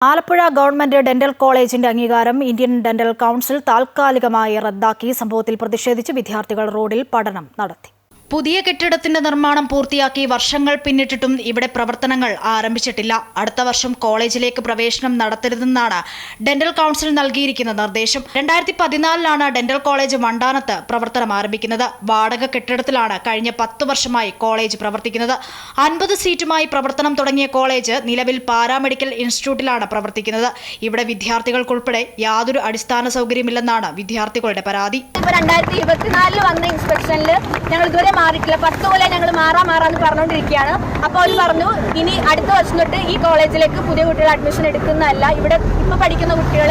Alappuzha government dental കോളേജിന്റെ അംഗീകാരം Indian dental council താൽക്കാലികമായി റദ്ദാക്കി സംഭവത്തിൽ പ്രതിഷേധിച്ച് വിദ്യാർത്ഥികൾ റോഡിൽ പഠനം നടത്തി. പുതിയ കെട്ടിടത്തിന്റെ നിർമ്മാണം പൂർത്തിയാക്കി വർഷങ്ങൾ പിന്നിട്ടിട്ടും ഇവിടെ പ്രവർത്തനങ്ങൾ ആരംഭിച്ചിട്ടില്ല. അടുത്ത വർഷം കോളേജിലേക്ക് പ്രവേശനം നടത്തരുതെന്നാണ് ഡെന്റൽ കൗൺസിൽ നൽകിയിരിക്കുന്ന നിർദ്ദേശം. രണ്ടായിരത്തി പതിനാലിലാണ് ഡെന്റൽ കോളേജ് വണ്ടാനത്ത് പ്രവർത്തനം ആരംഭിക്കുന്നത്. വാടക കെട്ടിടത്തിലാണ് കഴിഞ്ഞ പത്ത് വർഷമായി കോളേജ് പ്രവർത്തിക്കുന്നത്. അൻപത് സീറ്റുമായി പ്രവർത്തനം തുടങ്ങിയ കോളേജ് നിലവിൽ പാരാമെഡിക്കൽ ഇൻസ്റ്റിറ്റ്യൂട്ടിലാണ് പ്രവർത്തിക്കുന്നത്. ഇവിടെ വിദ്യാർത്ഥികൾക്കുൾപ്പെടെ യാതൊരു അടിസ്ഥാന സൗകര്യമില്ലെന്നാണ് വിദ്യാർത്ഥികളുടെ പരാതി. രണ്ടായിരത്തി ഇരുപത്തിനാലിൽ വന്ന ഇൻസ്പെക്ഷനിൽ ഞങ്ങൾ ഇതുവരെ മാറിയിട്ടില്ല. പത്ത് കൊല്ലം ഞങ്ങൾ മാറാ മാറാന്ന് പറഞ്ഞുകൊണ്ടിരിക്കുകയാണ് അപ്പോൾ അവർ പറഞ്ഞു ഇനി അടുത്ത വർഷം തൊട്ട് ഈ കോളേജിലേക്ക് പുതിയ കുട്ടികൾ അഡ്മിഷൻ എടുക്കുന്നതല്ല. ഇവിടെ ഇപ്പോൾ പഠിക്കുന്ന കുട്ടികൾ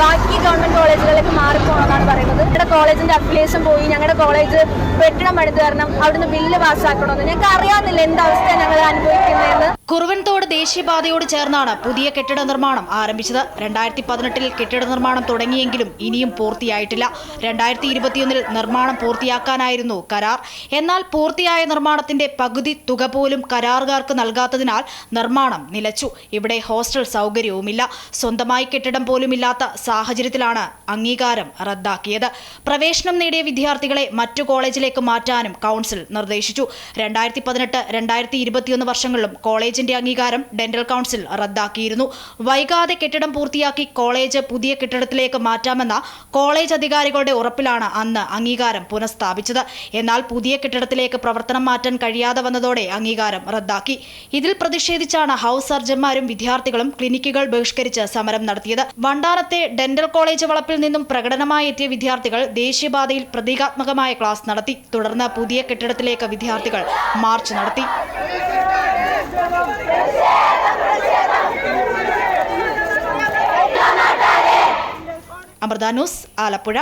ബാക്കി ഗവൺമെന്റ് കോളേജുകളിലേക്ക് മാറിപ്പോകണമെന്നാണ് പറയുന്നത്. ഞങ്ങളുടെ കോളേജിന്റെ അഫിലിയേഷൻ പോയി. ഞങ്ങളുടെ കോളേജ് വെട്ടിടം പണിത് തരണം അവിടുന്ന് ബില്ല് പാസ്സാക്കണമെന്ന് ഞങ്ങൾക്ക് അറിയാവുന്നില്ല എന്ത് അവസ്ഥ ഞങ്ങൾ അനുഭവിക്കുന്നതെന്ന്. കുറുവൻതോട് ദേശീയപാതയോട് ചേർന്നാണ് പുതിയ കെട്ടിട നിർമ്മാണം ആരംഭിച്ചത്. രണ്ടായിരത്തി പതിനെട്ടിൽ കെട്ടിട നിർമ്മാണം തുടങ്ങിയെങ്കിലും ഇനിയും പൂർത്തിയായിട്ടില്ല. രണ്ടായിരത്തി ഇരുപത്തിയൊന്നിൽ നിർമ്മാണം പൂർത്തിയാക്കാനായിരുന്നു കരാർ. എന്നാൽ പൂർത്തിയായ നിർമ്മാണത്തിന്റെ പകുതി തുക പോലും കരാറുകാർക്ക് നൽകാത്തതിനാൽ നിർമ്മാണം നിലച്ചു. ഇവിടെ ഹോസ്റ്റൽ സൗകര്യവുമില്ല. സ്വന്തമായി കെട്ടിടം പോലുമില്ലാത്ത സാഹചര്യത്തിലാണ് അംഗീകാരം റദ്ദാക്കിയത്. പ്രവേശനം നേടിയ വിദ്യാർത്ഥികളെ മറ്റു കോളേജിലേക്ക് മാറ്റാനും കൗൺസിൽ നിർദ്ദേശിച്ചു. രണ്ടായിരത്തി പതിനെട്ട് രണ്ടായിരത്തി ഇരുപത്തിയൊന്ന് വർഷങ്ങളിലും കോളേജിന്റെ അംഗീകാരം ഡെന്റൽ കൗൺസിൽ റദ്ദാക്കിയിരുന്നു. വൈകാതെ കെട്ടിടം പൂർത്തിയാക്കി കോളേജ് പുതിയ കെട്ടിടത്തിലേക്ക് മാറ്റാമെന്ന കോളേജ് അധികാരികളുടെ ഉറപ്പിലാണ് അന്ന് അംഗീകാരം പുനഃസ്ഥാപിച്ചത്. എന്നാൽ പുതിയ കെട്ടിടത്തിലേക്ക് പ്രവർത്തനം മാറ്റാൻ കഴിയാതെ വന്നതോടെ അംഗീകാരം റദ്ദാക്കി. ഇതിൽ പ്രതിഷേധിച്ചാണ് ഹൌസ് സർജന്മാരും വിദ്യാർത്ഥികളും ക്ലിനിക്കുകൾ ബഹിഷ്കരിച്ച് സമരം നടത്തിയത്. വണ്ടാനത്തെ ഡെന്റൽ കോളേജ് വളപ്പിൽ നിന്നും പ്രകടനമായി എത്തിയ വിദ്യാർത്ഥികൾ ദേശീയപാതയിൽ പ്രതീകാത്മകമായ ക്ലാസ് നടത്തി. തുടർന്ന് പുതിയ കെട്ടിടത്തിലേക്ക് വിദ്യാർത്ഥികൾ മാർച്ച് നടത്തി. അമൃത ന്യൂസ് ആലപ്പുഴ.